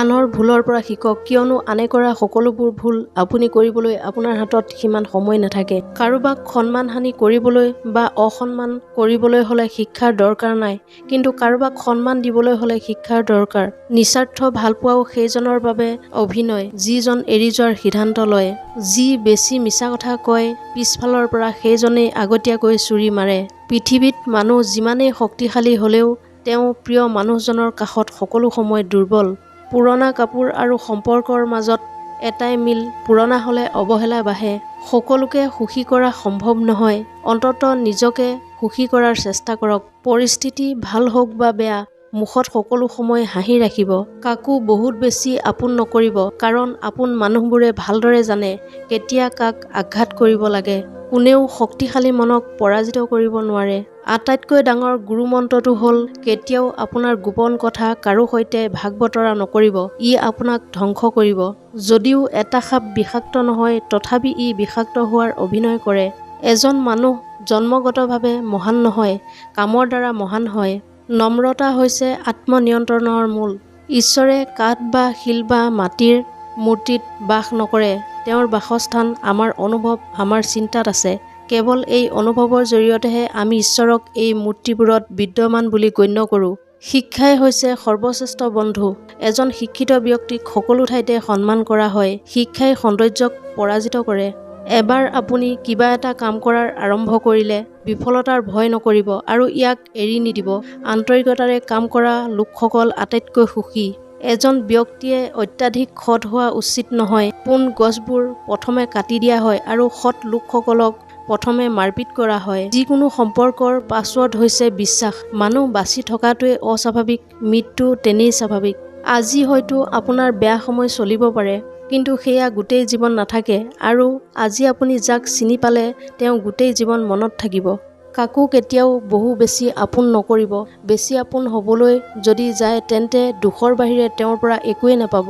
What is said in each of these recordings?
আনৰ ভুলৰ পৰা শিকক কিয়নো আনে কৰা সকলোবোৰ ভুল আপুনি কৰিবলৈ আপোনাৰ হাতত সিমান সময় নাথাকে। কাৰোবাক সন্মান হানি কৰিবলৈ বা অসন্মান কৰিবলৈ হ'লে শিক্ষাৰ দৰকাৰ নাই কিন্তু কাৰোবাক সন্মান দিবলৈ হ'লে শিক্ষাৰ দৰকাৰ। নিস্বাৰ্থ ভালপোৱাও সেইজনৰ বাবে অভিনয় যিজন এৰি যোৱাৰ সিদ্ধান্ত লয়। যি বেছি মিছা কথা কয় পিছফালৰ পৰা সেইজনেই আগতীয়াকৈ চুৰি মাৰে। পৃথিৱীত মানুহ যিমানেই শক্তিশালী হ'লেও তেওঁ প্ৰিয় মানুহজনৰ কাষত সকলো সময় দুৰ্বল। পুৰণা কাপোৰ আৰু সম্পৰ্কৰ মাজত এটাই মিল পুৰণা হ'লে অৱহেলা বাঢ়ে। সকলোকে সুখী কৰা সম্ভৱ নহয়। অন্ততঃ নিজকে সুখী কৰাৰ চেষ্টা কৰক। পৰিস্থিতি ভাল হওক বা বেয়া মুখত সকলো সময় হাঁহি ৰাখিব। কাকো বহুত বেছি আপোন নকৰিব কাৰণ আপোন মানুহবোৰে ভালদৰে জানে কেতিয়া কাক আঘাত কৰিব লাগে। কোনেও শক্তিশালী মনক পৰাজিত কৰিব নোৱাৰে। আটাইতকৈ ডাঙৰ গুৰুমন্ত্ৰটো হ'ল কেতিয়াও আপোনাৰ গোপন কথা কাৰো সৈতে ভাগ বতৰা নকৰিব ই আপোনাক ধ্বংস কৰিব। যদিও এটা সাপ বিষাক্ত নহয় তথাপি ই বিষাক্ত হোৱাৰ অভিনয় কৰে। এজন মানুহ জন্মগতভাৱে মহান নহয় কামৰ দ্বাৰা মহান হয়। নম্ৰতা হৈছে আত্মনিয়ন্ত্ৰণৰ মূল। ঈশ্বৰে কাঠ বা শিল বা মাটিৰ মূৰ্তিত বাস নকৰে। তেওঁৰ বাসস্থান আমাৰ অনুভৱ আমাৰ চিন্তাত আছে। কেৱল এই অনুভৱৰ জৰিয়তেহে আমি ঈশ্বৰক এই মূৰ্তিবোৰত বিদ্যমান বুলি গণ্য কৰোঁ। শিক্ষাই হৈছে সৰ্বশ্ৰেষ্ঠ বন্ধু। এজন শিক্ষিত ব্যক্তিক সকলো ঠাইতে সন্মান কৰা হয়। শিক্ষাই সৌন্দৰ্যক পৰাজিত কৰে। এবাৰ আপুনি কিবা এটা কাম কৰাৰ আৰম্ভ কৰিলে বিফলতাৰ ভয় নকৰিব আৰু ইয়াক এৰি নিদিব। আন্তৰিকতাৰে কাম কৰা লোকসকল আটাইতকৈ সুখী। এজন ব্যক্তিয়ে অত্যাধিক সৎ হোৱা উচিত নহয়। পোন গছবোৰ প্ৰথমে কাটি দিয়া হয় আৰু সৎ লোকসকলক প্ৰথমে মাৰপিট কৰা হয়। যিকোনো সম্পৰ্কৰ পাছৱৰ্ড হৈছে বিশ্বাস। মানুহ বাচি থকাটোৱে অস্বাভাৱিক। মৃত্যু তেনেই স্বাভাৱিক। আজি হয়তো আপোনাৰ বেয়া সময় চলিব পাৰে কিন্তু সেয়া গোটেই জীৱন নাথাকে আৰু আজি আপুনি যাক চিনি পালে তেওঁ গোটেই জীৱন মনত থাকিব। কাকো কেতিয়াও বহু বেছি আপোন নকৰিব। বেছি আপোন হ'বলৈ যদি যায় তেন্তে দুখৰ বাহিৰে তেওঁৰ পৰা একোৱেই নাপাব।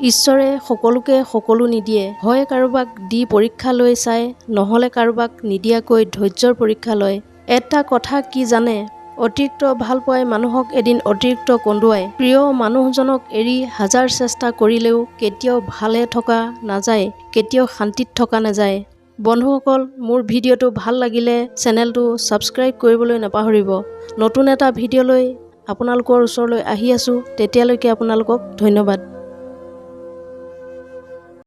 ঈশ্বৰে সকলোকে সকলো নিদিয়ে। হয় কাৰোবাক দি পৰীক্ষা লৈ চায় নহ'লে কাৰোবাক নিদিয়াকৈ ধৈৰ্যৰ পৰীক্ষা লয়। এটা কথা কি জানে? অতিৰিক্ত ভাল পোৱাই মানুহক এদিন অতিৰিক্ত কন্দুৱায়। প্ৰিয় মানুহজনক এৰি হাজাৰ চেষ্টা কৰিলেও কেতিয়াও ভালে থকা নাযায় কেতিয়াও শান্তিত থকা নাযায়। বন্ধুসকল মোৰ ভিডিঅ'টো ভাল লাগিলে চেনেলটো ছাবস্ক্ৰাইব কৰিবলৈ নাপাহৰিব। নতুন এটা ভিডিঅ' লৈ আপোনালোকৰ ওচৰলৈ আহি আছোঁ। তেতিয়ালৈকে আপোনালোকক ধন্যবাদ।